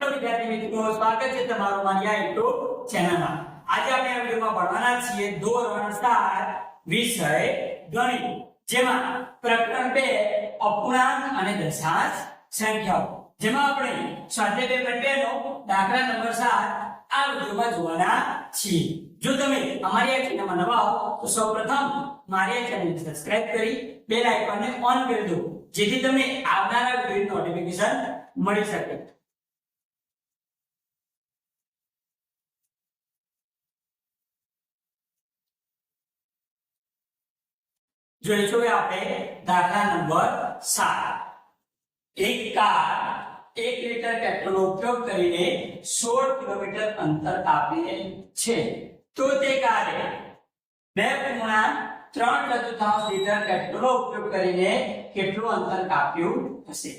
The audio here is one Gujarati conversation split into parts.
વિદ્યાર્થી મિત્રો સ્વાગત છે તમારું મારી આ YouTube ચેનલમાં આજે આપણે આ વિડિયોમાં ભણવાના છીએ ધોરણ 7 વિષય ગણિત જેમાં પ્રકરણ 2 અપૂર્ણાંક અને દશાંશ સંખ્યાઓ જેમાં આપણે સ્વાધ્યાય પેપર 2 નો દાખલા નંબર 7 આ વિડિયોમાં જોવાના છીએ જો તમે અમારી આ ચેનલમાં નવા હો તો સૌપ્રથમ મારી આ ચેનલને સબસ્ક્રાઇબ કરી બેલ આઇકોનને ઓન કરી દો, જેથી તમને આવનારા વિડિયોની નોટિફિકેશન મળી શકે. જોઈશું કે આપણે દાખલા નંબર 7 એક કાર 1 લીટર પેટ્રોલનો ઉપયોગ કરીને 16 કિલોમીટર અંતર કાપે છે. તો તે કારે 2.3 ચતુર્થાંશ લીટર પેટ્રોલનો ઉપયોગ કરીને કેટલું અંતર કાપ્યું હશે?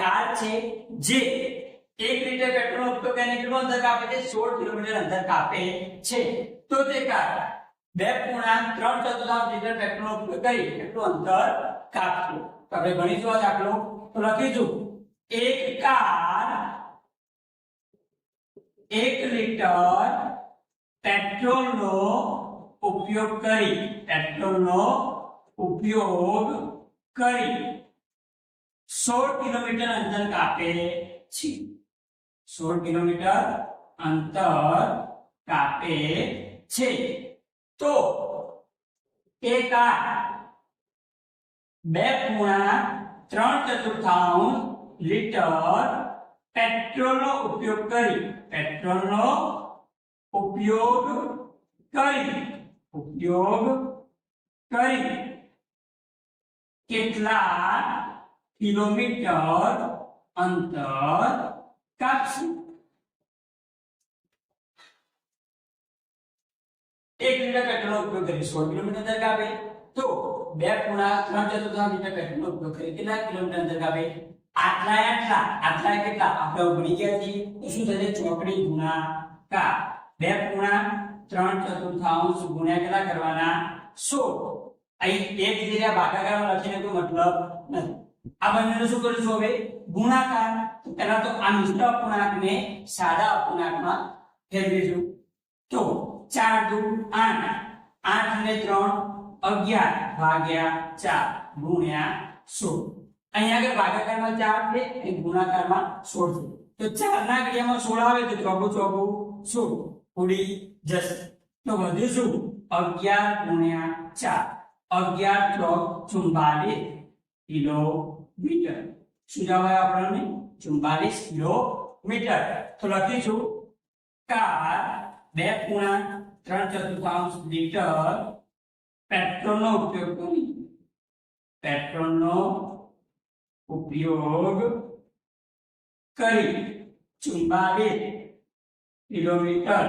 કાર છે જે 1 લીટર પેટ્રોલનો ઉપયોગ કરીને કેટલું અંતર કાપે છે? 16 કિલોમીટર અંતર કાપે છે. તો તે કાર બે પૂર્ણાંક ત્રણ ચતુર્થાંશ લીટર ઉપયોગ કરી પેટ્રોલ અંતર કાપ્યું તો આપણે ગણીશું આ લખીશું એક કાર એક લીટર પેટ્રોલનો ઉપયોગ કરી, પેટ્રોલનો ઉપયોગ કરી. સોળ કિલોમીટર અંતર કાપે છે. સોળ કિલોમીટર અંતર કાપે છે. તો એક આ બે પૂર્ણા ત્રણ ચતુર્થાંશ લીટર પેટ્રોલનો ઉપયોગ કરી. પેટ્રોલનો ઉપયોગ કરી. ઉપયોગ કરી. કેટલા કિલોમીટર અંતર કાપશે? એક લીટર કટરનો ઉપયોગ કરી સોળ કિલોમીટર અંતર કાપે તો બે પૂર્ણાંક ત્રણ ચતુર્થાંશ લીટર કટરનો ઉપયોગ કરી કેટલા કિલોમીટર અંતર કાપે આટલા આટલા. આટલા કેટલા? આપણે ભણી ગયા છીએ. શું થશે? ચોકડી ગુણાકાર બે પૂર્ણાંક ત્રણ ચતુર્થાંશ ગુણ્યા કેટલા કરવાના? સોળ અહીં એક જગ્યા ભાગાકારમાં લખીને કોઈ મતલબ નથી. આ બંનેનો શું કરીશું હવે? ગુણાકાર. પહેલા તો આ મિશ્ર અપૂર્ણાંકને સાદા અપૂર્ણાંકમાં ફેરવીશું. તો ચાર દુ આઠ. આઠ ને ત્રણ અગિયાર ભાગ્યા ચાર ગુણ્યા સોળ. અહીંયા આગળ ભાગાકારમાં ચાર છે અને ગુણાકારમાં સોળ છે. તો ચાર ના ક્રિયામાં સોળ આવે તો ચોગું ચોગું સોળ. ઉડી જશે તો વધ્યું શું? અગિયાર ગુણ્યા ચાર. અગિયાર ચોક ચુમ્બાલીસ કિલોમીટર. શું જવાબ આપણને? ચુમ્બાલીસ કિલોમીટર. તો લખીશું. કાર બે પૂર્ણાંક ત્રણ ચતુર્થાંશ લીટર પેટ્રોલનો ઉપયોગ કરી. પેટ્રોલનો ઉપયોગ કરી. ચુંબાવીસ કિલોમીટર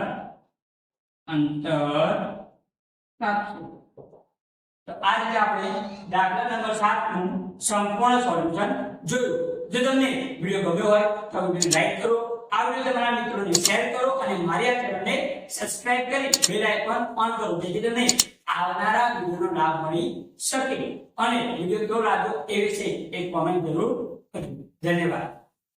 અંતર કાપશું તો આ રીતે આપણે દાખલા નંબર 7 નું સંપૂર્ણ સોલ્યુશન જોયું. જો તમને વિડિયો ગમ્યો હોય, તો વિડિયો લાઈક કરો આ વિડિયો તમારા મિત્રોને શેર કરો અને મારી આ ચેનલને સબસ્ક્રાઇબ કરી બેલ આઇકન ઓન કરો, જેથી તમને આવનારા વિડિયોનો લાભ મળી શકે. અને વિડિયો કેવો લાગ્યો એ વિશે એક કોમેન્ટ જરૂર કરજો. ધન્યવાદ.